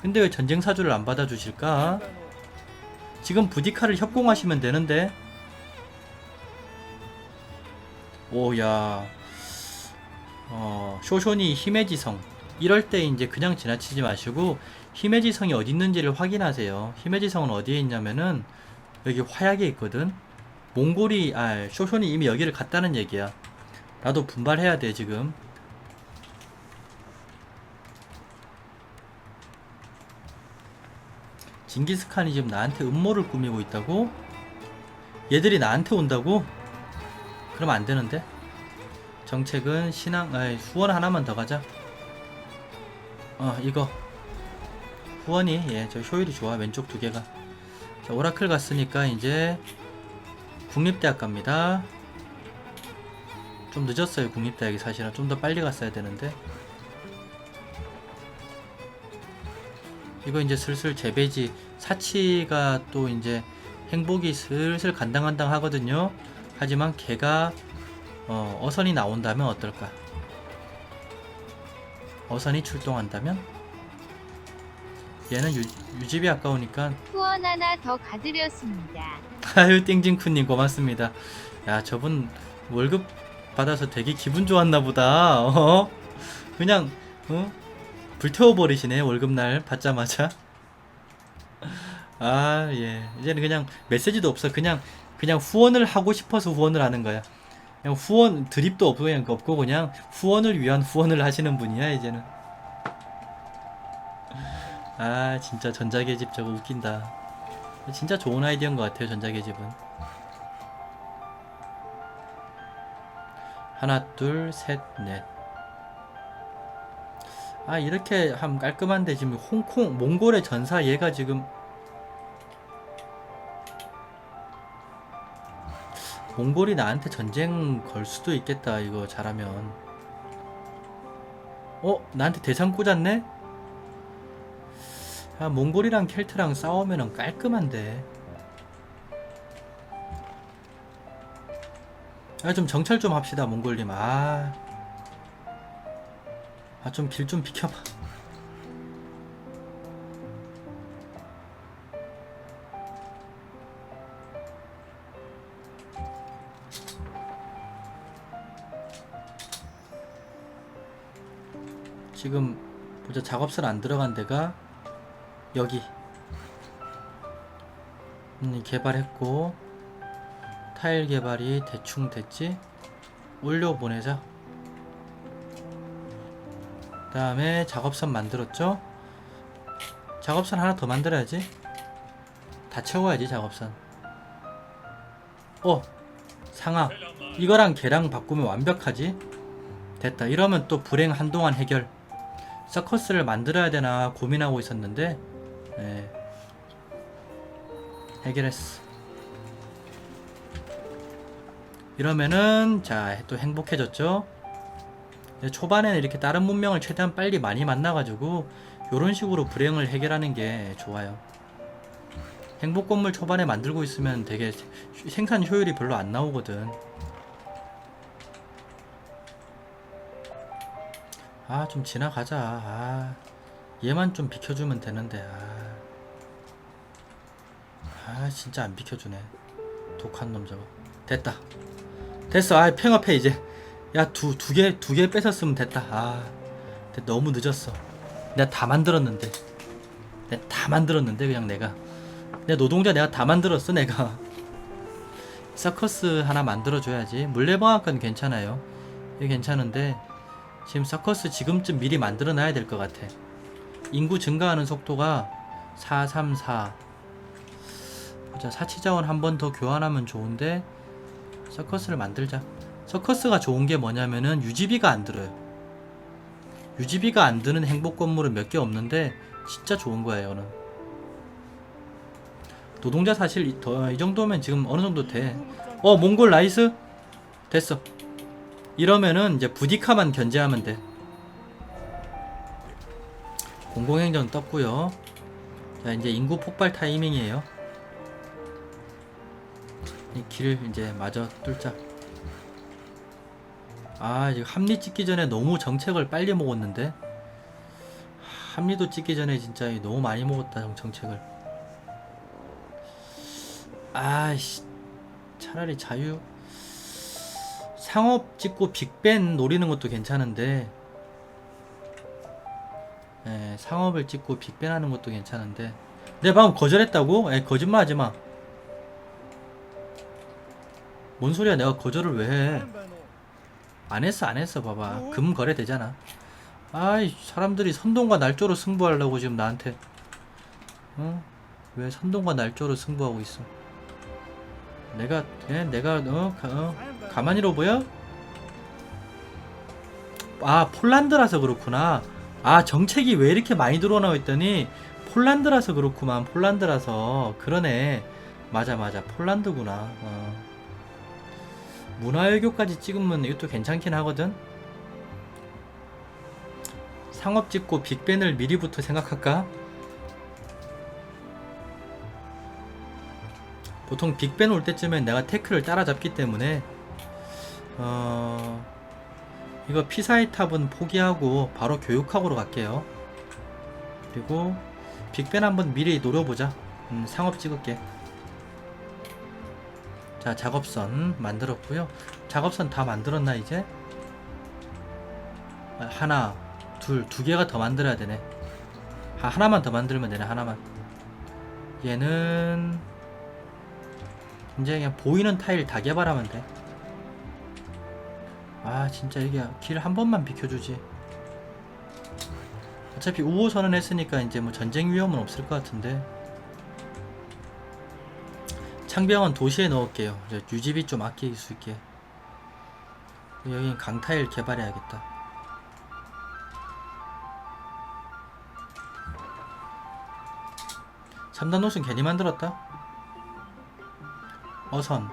근데 왜 전쟁 사주를 안 받아주실까? 지금 부디카를 협공하시면 되는데. 오야. 어, 쇼쇼니 히메지성. 이럴 때 이제 그냥 지나치지 마시고 히메지성이 어디 있는지를 확인하세요. 히메지성은 어디에 있냐면은 여기 화약에 있거든. 몽골이 아 쇼쇼니 이미 여기를 갔다는 얘기야. 나도 분발해야 돼 지금. 징기스칸이 지금 나한테 음모를 꾸미고 있다고? 얘들이 나한테 온다고? 그럼 안 되는데? 정책은 신앙, 아이, 후원 하나만 더 가자. 어, 이거. 후원이, 예, 저 효율이 좋아. 왼쪽 두 개가. 자, 오라클 갔으니까 이제 국립대학 갑니다. 좀 늦었어요, 국립대학이 사실은. 좀 더 빨리 갔어야 되는데. 이거 이제 슬슬 재배지 사치가 또 이제 행복이 슬슬 간당간당 하거든요. 하지만 걔가 어, 어선이 나온다면 어떨까? 어선이 출동한다면? 얘는 유, 유집이 아까우니까 후원 하나 더 가드렸습니다. 아유 띵징쿠님 고맙습니다. 야 저분 월급 받아서 되게 기분 좋았나 보다. 어? 그냥 어? 불태워 버리시네 월급날 받자마자. 아 예. 이제는 그냥 메시지도 없어. 그냥 그냥 후원을 하고 싶어서 후원을 하는 거야. 그냥 후원 드립도 없고 그냥 없고 그냥 후원을 위한 후원을 하시는 분이야 이제는. 아 진짜 전자계집 저거 웃긴다. 진짜 좋은 아이디어인 것 같아요 전자계집은. 하나 둘 셋 넷 아 이렇게 하면 깔끔한데 지금 홍콩 몽골의 전사 얘가 지금 몽골이 나한테 전쟁 걸 수도 있겠다 이거 잘하면. 어? 나한테 대상 꽂았네? 아 몽골이랑 켈트랑 싸우면은 깔끔한데. 아 좀 정찰 좀 합시다 몽골님. 아. 아 좀 길좀 비켜봐 지금 보자 작업실 안 들어간 데가 여기. 음, 개발했고 타일 개발이 대충 됐지? 올려 보내자. 그 다음에 작업선 만들었죠? 작업선 하나 더 만들어야지. 다 채워야지 작업선. 어 상아 이거랑 걔랑 바꾸면 완벽하지? 됐다. 이러면 또 불행 한동안 해결 서커스를 만들어야 되나 고민하고 있었는데 네. 해결했어. 이러면은 자 또 행복해졌죠? 네, 초반에는 이렇게 다른 문명을 최대한 빨리 많이 만나가지고 요런 식으로 불행을 해결하는 게 좋아요. 행복 건물 초반에 만들고 있으면 되게 생산 효율이 별로 안 나오거든 아 좀 지나가자. 아 얘만 좀 비켜주면 되는데 아, 아 진짜 안 비켜주네. 독한 놈 저거. 됐다. 됐어. 아 팽업해 이제. 야 두 두 개 두 개 뺏었으면 됐다. 아 됐- 너무 늦었어. 내가 다 만들었는데. 내가 다 만들었는데 그냥 내가. 내 노동자 내가 다 만들었어 내가. 서커스 하나 만들어줘야지. 물레방앗간 괜찮아요. 이게 괜찮은데 지금 서커스 지금쯤 미리 만들어 놔야 될 것 같아. 인구 증가하는 속도가 434 보자 사치자원 한 번 더 교환하면 좋은데 서커스를 만들자. 서커스가 좋은 게 뭐냐면은 유지비가 안 들어요. 유지비가 안 드는 행복 건물은 몇 개 없는데 진짜 좋은 거예요 이거는. 노동자 사실 이, 더, 이 정도면 지금 어느 정도 돼 어 몽골 나이스? 됐어 이러면은 이제 부디카만 견제하면 돼. 공공행정 떴고요. 자 이제 인구 폭발 타이밍이에요. 이 길을 이제 마저 뚫자. 아 이거 합리 찍기 전에 너무 정책을 빨리 먹었는데? 하, 합리도 찍기 전에 진짜 너무 많이 먹었다 정- 정책을. 아이씨 차라리 자유 상업 찍고 빅벤 노리는 것도 괜찮은데 예, 상업을 찍고 빅벤 하는 것도 괜찮은데 내 방금 거절했다고? 에 거짓말 하지 마. 뭔 소리야 내가 거절을 왜 해? 안 했어 안 했어 봐봐 금 거래 되잖아. 아이 사람들이 선동과 날조로 승부하려고 지금 나한테 어? 왜 선동과 날조로 승부하고 있어? 내가 예, 내가 어, 가, 어 가만히로 보여? 아 폴란드라서 그렇구나. 아 정책이 왜 이렇게 많이 들어오나 했더니 폴란드라서 그렇구만. 폴란드라서 그러네. 맞아 맞아 폴란드구나. 어. 문화외교까지 찍으면 이것도 괜찮긴 하거든. 상업 찍고 빅벤을 미리부터 생각할까? 보통 빅벤 올 때쯤엔 내가 태클을 따라잡기 때문에 어 이거 피사의 탑은 포기하고 바로 교육학으로 갈게요. 그리고 빅벤 한번 미리 노려보자. 음, 상업 찍을게. 자 작업선 만들었고요. 작업선 다 만들었나 이제? 아, 하나, 둘, 두 개가 더 만들어야 되네. 아, 하나만 더 만들면 되네 하나만. 얘는 이제 그냥 보이는 타일 다 개발하면 돼. 아 진짜 이게 길 한 번만 비켜주지. 어차피 우호선은 했으니까 이제 뭐 전쟁 위험은 없을 것 같은데. 창병은 도시에 넣을게요. 유지비 좀 아낄 수 있게. 여긴 강타일 개발해야겠다. 삼단 노선 괜히 만들었다. 어선,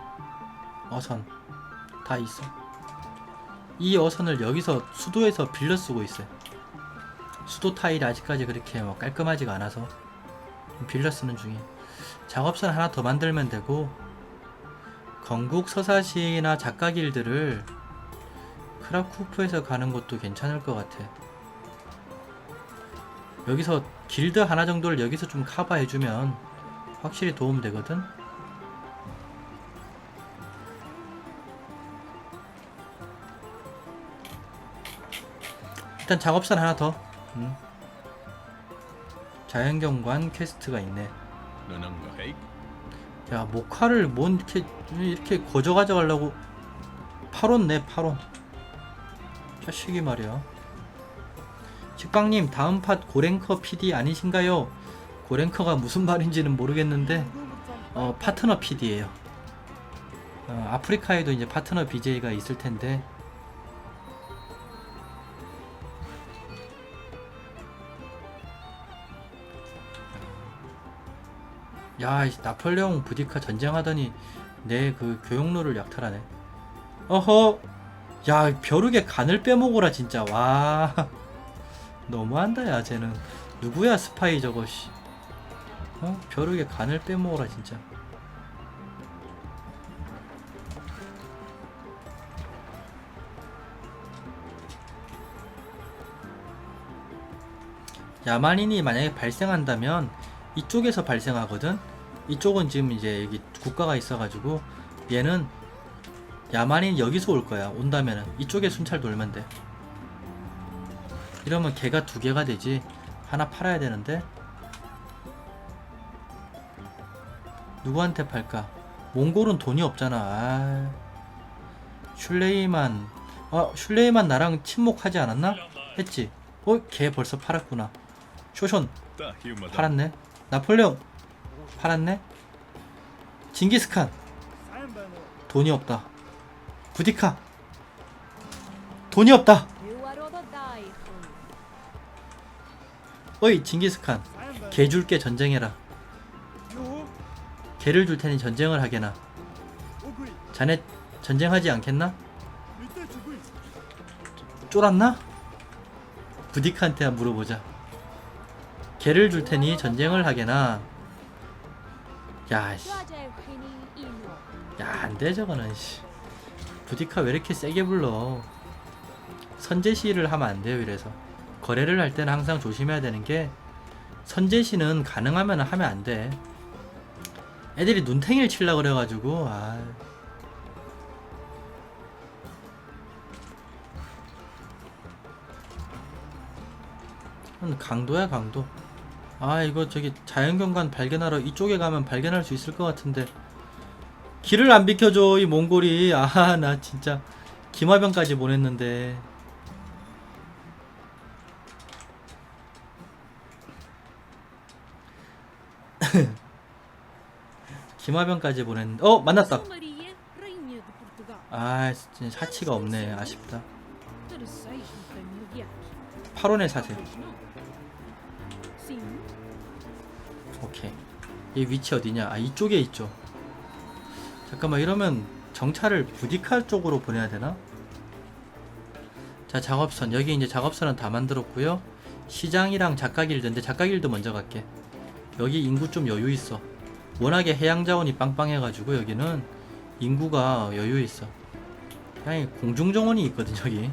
어선 다 있어. 이 어선을 여기서 수도에서 빌려 쓰고 있어요. 수도 타일이 아직까지 그렇게 뭐 깔끔하지가 않아서 빌려 쓰는 중이. 작업선 하나 더 만들면 되고 건국 서사시나 작가 길들을 크라쿠프에서 가는 것도 괜찮을 것 같아. 여기서 길드 하나 정도를 여기서 좀 커버해주면 확실히 도움 되거든. 일단 작업선 하나 더. 음. 자연경관 퀘스트가 있네. 야 모카를 뭔 이렇게 이렇게 거저 가져가려고 8원 내 8원 자식이 말이야 식빵님 다음 팟 고랭커 PD 아니신가요? 고랭커가 무슨 말인지는 모르겠는데 어 파트너 PD예요 어, 아프리카에도 이제 파트너 BJ가 있을 텐데 야, 이 나폴레옹 부디카 전쟁하더니 내 그 교육로를 약탈하네. 어허, 야, 벼룩의 간을 빼먹어라 진짜. 와, 너무한다 야, 쟤는 누구야 스파이 저거 씨. 어, 벼룩의 간을 빼먹어라 진짜. 야만인이 만약에 발생한다면 이쪽에서 발생하거든. 이쪽은 지금 이제 여기 국가가 있어가지고 얘는 야만인 여기서 올 거야. 온다면은 이쪽에 순찰 돌면 돼. 이러면 개가 두 개가 되지. 하나 팔아야 되는데 누구한테 팔까? 몽골은 돈이 없잖아. 아. 슐레이만 어 슐레이만 나랑 친목하지 않았나? 했지. 어? 걔 벌써 팔았구나. 쇼션 팔았네. 나폴레옹 팔았네. 징기스칸 돈이 없다. 부디카 돈이 없다. 어이 징기스칸 개 줄게 전쟁해라. 개를 줄 테니 전쟁을 하게나. 자네 전쟁하지 않겠나? 쫄았나? 부디카한테 물어보자. 개를 줄 테니 전쟁을 하게나. 야, 씨. 야, 안 돼, 저거는, 씨. 부디카 왜 이렇게 세게 불러? 선제 시위를 하면 안 돼요, 이래서. 거래를 할 때는 항상 조심해야 되는 게 선제시는 가능하면 하면 안 돼. 애들이 눈탱이를 칠라 그래가지고 아. 음, 강도야 강도. 아 이거 저기 자연경관 발견하러 이쪽에 가면 발견할 수 있을 것 같은데. 길을 안 비켜줘 이 몽골이. 아 나 진짜 김화병까지 보냈는데. 김화병까지 보냈는데 어 만났다. 아 진짜 사치가 없네. 아쉽다. Terceiros familiares. 8원에 사세요 오케이. 이 위치 어디냐? 아 이쪽에 있죠. 잠깐만 이러면 정찰을 부디칼 쪽으로 보내야 되나? 자 작업선. 여기 이제 작업선은 다 만들었고요. 시장이랑 작가길드인데 작가길드 먼저 갈게. 여기 인구 좀 여유 있어. 워낙에 해양 자원이 빵빵해가지고 여기는 인구가 여유 있어. 그냥 공중 정원이 있거든 여기.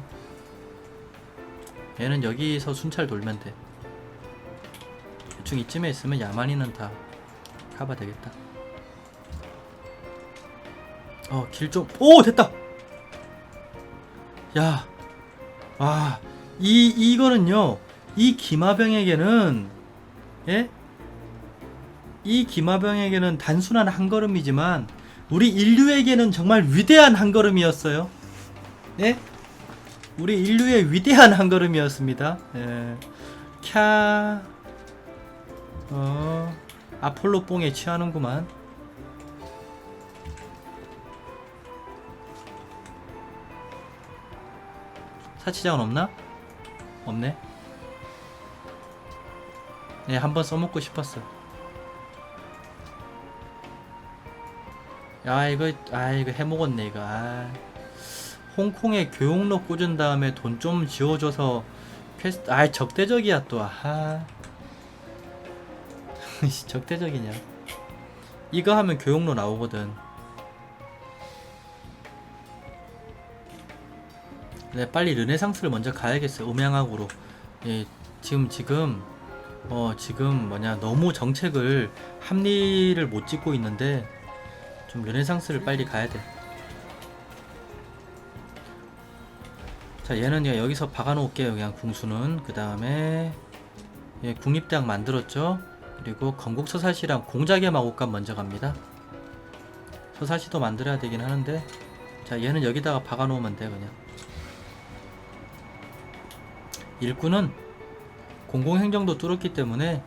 얘는 여기서 순찰 돌면 돼 대충 이쯤에 있으면 야만이는 다 가봐 되겠다. 어, 길 좀, 오! 됐다! 야, 와, 이, 이거는요, 이 기마병에게는, 예? 이 기마병에게는 단순한 한 걸음이지만, 우리 인류에게는 정말 위대한 한 걸음이었어요. 예? 우리 인류의 위대한 한 걸음이었습니다. 예. 캬. 어, 아폴로 뽕에 취하는구만. 사치장은 없나? 없네. 네, 한번 써먹고 싶었어. 야, 이거, 아, 이거 해먹었네, 이거. 아. 홍콩에 교육로 꽂은 다음에 돈 좀 지어줘서 퀘스트, 아, 적대적이야, 또. 아 하. 씨, 적대적이냐? 이거 하면 교육로 나오거든. 네 빨리 르네상스를 먼저 가야겠어 음양학으로. 예 지금 지금 어 지금 뭐냐 너무 정책을 합리를 못 짓고 있는데 좀 르네상스를 빨리 가야 돼 자 얘는 그냥 여기서 박아 놓을게요 그냥 궁수는. 그 다음에 예 국립대학 만들었죠 그리고 건국 서사시랑 공작의 마곡간 먼저 갑니다. 서사시도 만들어야 되긴 하는데 자 얘는 여기다가 박아 놓으면 돼 그냥 일꾼은 공공행정도 뚫었기 때문에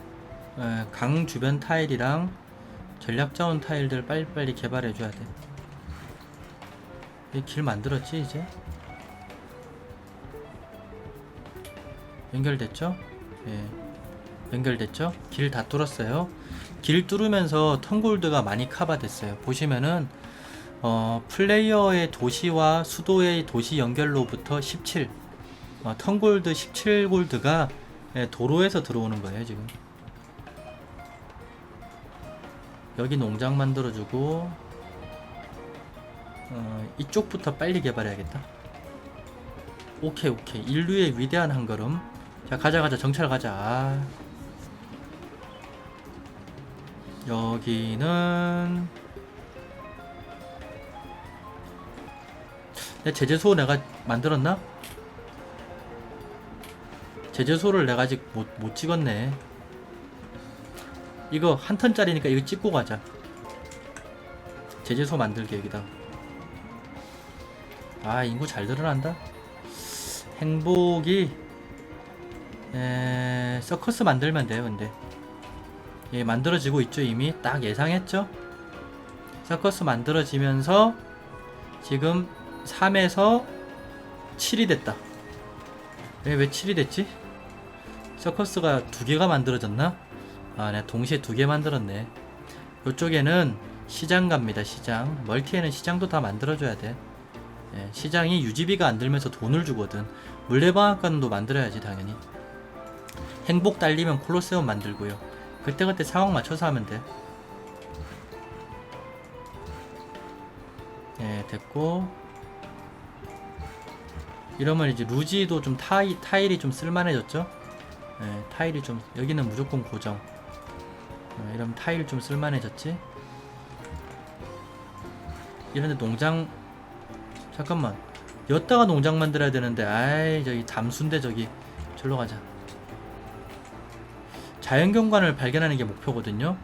에, 강 주변 타일이랑 전략자원 타일들 빨리빨리 개발해 줘야 돼. 이길 만들었지 이제? 연결됐죠? 예. 연결됐죠? 길 다 뚫었어요. 길 뚫으면서 턴골드가 많이 커버됐어요. 보시면은 어, 플레이어의 도시와 수도의 도시 연결로부터 17 어, 턴골드 17골드가 예, 도로에서 들어오는 거예요 지금. 여기 농장 만들어주고 어, 이쪽부터 빨리 개발해야겠다. 오케이 오케이 인류의 위대한 한 걸음. 자 가자 가자 정찰 가자. 여기는 내 제재소 내가 만들었나? 제재소를 내가 아직 못, 못 찍었네. 이거 한 턴짜리니까 이거 찍고 가자. 제재소 만들게 여기다. 아 인구 잘 늘어난다. 행복이 에... 서커스 만들면 돼요 근데 예, 만들어지고 있죠 이미. 딱 예상했죠? 서커스 만들어지면서 지금 3에서 7이 됐다. 왜, 왜 7이 됐지? 서커스가 두 개가 만들어졌나? 아 내가 동시에 두 개 만들었네. 이쪽에는 시장 갑니다 시장. 멀티에는 시장도 다 만들어줘야 돼. 예, 시장이 유지비가 안 들면서 돈을 주거든. 물레방앗간도 만들어야지 당연히. 행복 딸리면 콜로세움 만들고요 그때그때 상황 맞춰서 하면 돼. 예, 됐고. 이러면 이제 루지도 좀 타이, 타일이 좀 쓸만해졌죠? 예, 타일이 좀 여기는 무조건 고정. 어, 이러면 타일 좀 쓸만해졌지? 이런데 농장 잠깐만 여기다가 농장 만들어야 되는데 아이 저기 담수인데 저기 절로 가자. 자연경관을 발견하는 게 목표거든요.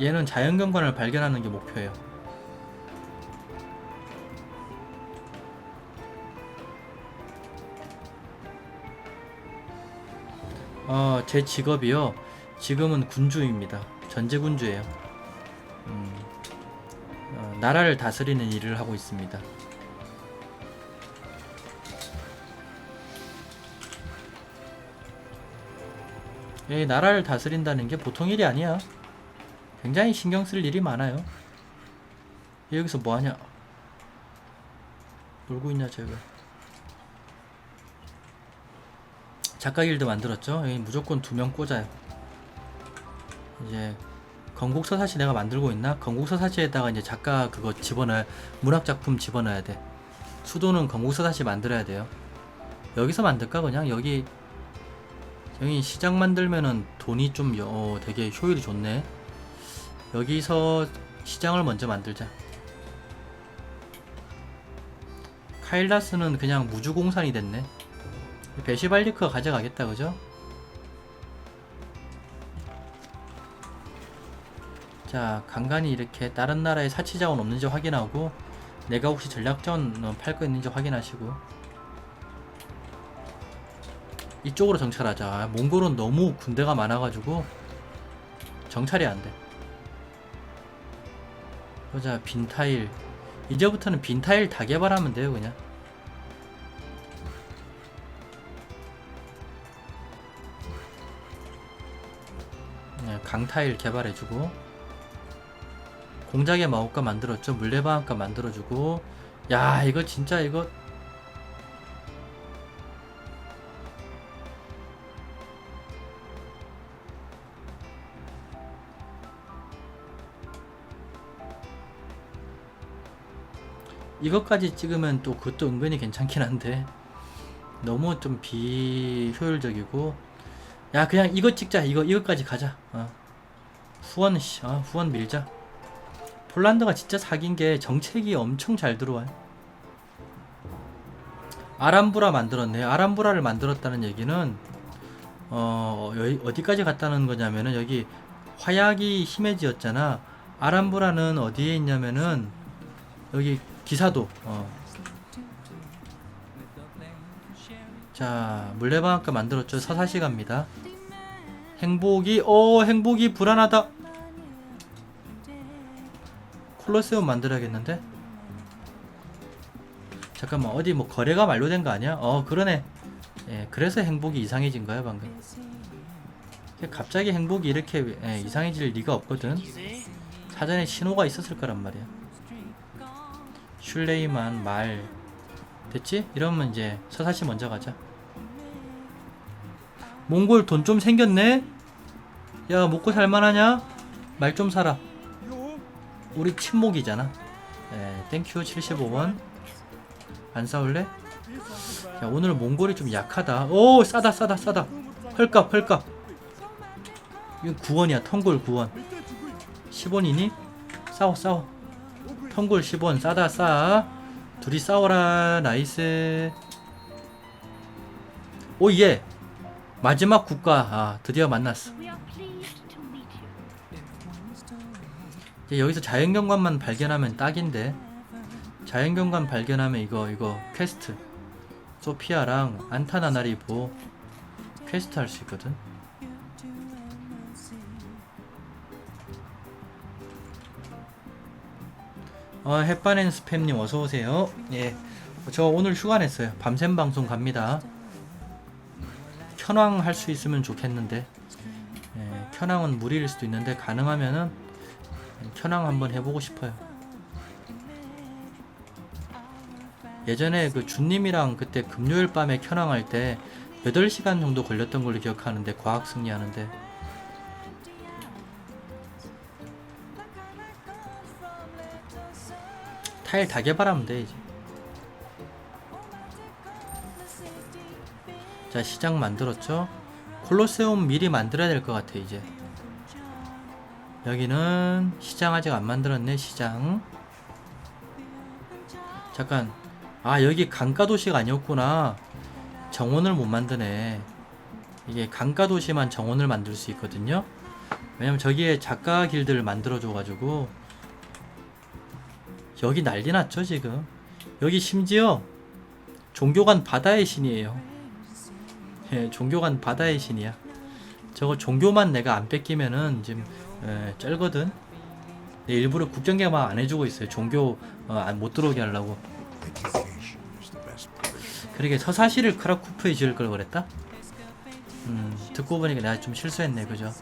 얘는 자연경관을 발견하는 게 목표예요. 어, 제 직업이요. 지금은 군주입니다. 전제군주예요. 음, 어, 나라를 다스리는 일을 하고 있습니다. 이 나라를 다스린다는 게 보통 일이 아니야. 굉장히 신경 쓸 일이 많아요. 얘 여기서 뭐 하냐? 놀고 있냐, 쟤가. 작가 길드 만들었죠? 여기 무조건 두 명 꽂아요. 이제 건국 서사시 내가 만들고 있나? 건국 서사시에다가 이제 작가 그거 집어넣어야 문학 작품 집어넣어야 돼. 수도는 건국 서사시 만들어야 돼요. 여기서 만들까 그냥 여기 여기 시장 만들면은 돈이 좀 어, 되게 효율이 좋네. 여기서 시장을 먼저 만들자. 카일라스는 그냥 무주공산이 됐네. 베시발리크가 가져가겠다, 그죠? 자, 간간히 이렇게 다른 나라에 사치자원 없는지 확인하고 내가 혹시 전략자원 팔 거 있는지 확인하시고 이쪽으로 정찰하자. 아, 몽골은 너무 군대가 많아가지고 정찰이 안 돼. 보자, 빈타일. 이제부터는 빈타일 다 개발하면 돼요, 그냥. 네, 강타일 개발해주고 공작의 마법과 만들었죠 물레방앗과 만들어주고 야 이거 진짜 이거 이것까지 찍으면 또 그것도 은근히 괜찮긴 한데 너무 좀 비효율적이고. 야 그냥 이거 찍자. 이거 이거까지 가자. 어. 후원 씨 어, 후원 밀자. 폴란드가 진짜 사귄 게 정책이 엄청 잘 들어와요. 아람브라 만들었네요. 아람브라를 만들었다는 얘기는 어 어디까지 갔다는 거냐면은 여기 화약이 심해지었잖아. 아람브라는 어디에 있냐면은 여기 기사도 어. 자 물레방앗과 만들었죠. 서사시 갑니다. 행복이 어 행복이 불안하다. 콜로세움 만들어야겠는데? 잠깐만 어디 뭐 거래가 만료된 거 아니야? 어 그러네. 예 그래서 행복이 이상해진 거야 방금. 갑자기 행복이 이렇게 예, 이상해질 리가 없거든. 사전에 신호가 있었을 거란 말이야 슐레이만 말 됐지? 이러면 이제 서사시 먼저 가자 몽골 돈 좀 생겼네? 야 먹고 살만하냐? 말 좀 사라 우리 친목이잖아 예, 땡큐 75원 안 싸울래? 야 오늘 몽골이 좀 약하다 오 싸다 싸다 싸다 헐값 헐값 이거 9원이야 텅골 9원 10원이니? 싸워 싸워 텅골 10원 싸다 싸. 둘이 싸워라 나이스. 오예. 마지막 국가. 아 드디어 만났어. 이제 여기서 자연경관만 발견하면 딱인데. 자연경관 발견하면 이거 이거 퀘스트. 소피아랑 안타나나리보 퀘스트 할 수 있거든 어 햇반앤 스팸님 어서 오세요. 예 저 오늘 휴가 냈어요. 밤샘 방송 갑니다. 켠왕 할수 있으면 좋겠는데. 예, 켠왕은 무리일 수도 있는데 가능하면은 켠왕 한번 해보고 싶어요. 예전에 그 준님이랑 그때 금요일 밤에 켠왕 할때 8시간 정도 걸렸던 걸로 기억하는데 과학 승리하는데 타일 다 개발하면 돼 이제. 자 시장 만들었죠? 콜로세움 미리 만들어야 될 것 같아 이제. 여기는 시장 아직 안 만들었네 시장. 잠깐. 아 여기 강가 도시가 아니었구나. 정원을 못 만드네. 이게 강가 도시만 정원을 만들 수 있거든요. 왜냐면 저기에 작가 길드를 만들어 줘 가지고 여기 난리 났죠 지금 여기 심지어 종교관 바다의 신이에요 예 종교관 바다의 신이야 저거 종교만 내가 안 뺏기면은 지금 예, 쩔거든 네, 일부러 국경 개방 안 해주고 있어요 종교 어, 안- 못 들어오게 하려고. 그러게 서사시를 크라쿠프에 지을 걸 그랬다? 음 듣고 보니까 내가 좀 실수했네 그죠?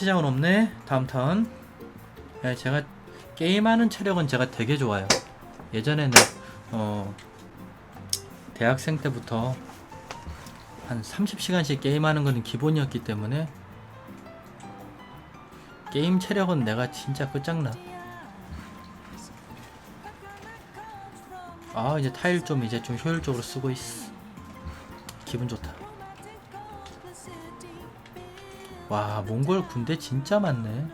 사치장은 없네 다음 턴 야, 제가 게임하는 체력은 제가 되게 좋아요 예전에는 어 대학생 때부터 한 30시간씩 게임하는 거는 기본이었기 때문에 게임 체력은 내가 진짜 끝장나. 아 이제 타일 좀 이제 좀 효율적으로 쓰고 있어. 기분 좋다. 와 몽골 군대 진짜 많네.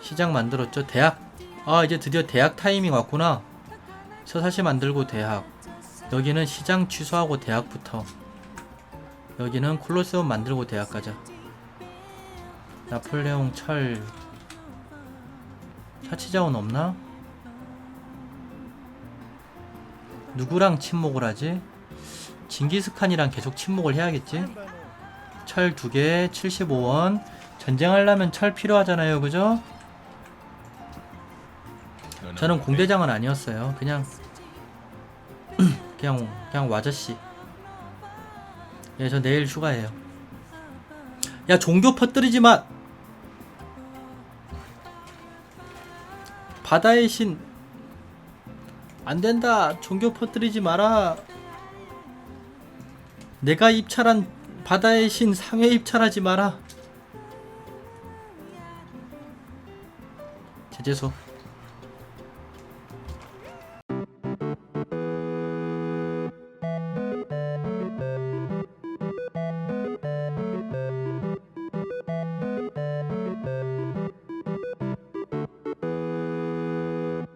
시장 만들었죠. 대학. 아 이제 드디어 대학 타이밍 왔구나. 서사시 만들고 대학. 여기는 시장 취소하고 대학부터 여기는 콜로세움 만들고 대학 가자 나폴레옹 철 사치자원 없나? 누구랑 침묵을 하지? 징기스칸이랑 계속 침묵을 해야겠지? 철두개 75원 전쟁하려면 철 필요하잖아요 그죠? 저는 공대장은 아니었어요 그냥 그냥 그냥 와저씨. 예, 저 내일 휴가예요. 야, 종교 퍼뜨리지 마. 바다의 신. 안 된다. 종교 퍼뜨리지 마라. 내가 입찰한 바다의 신 상회 입찰하지 마라. 제재소.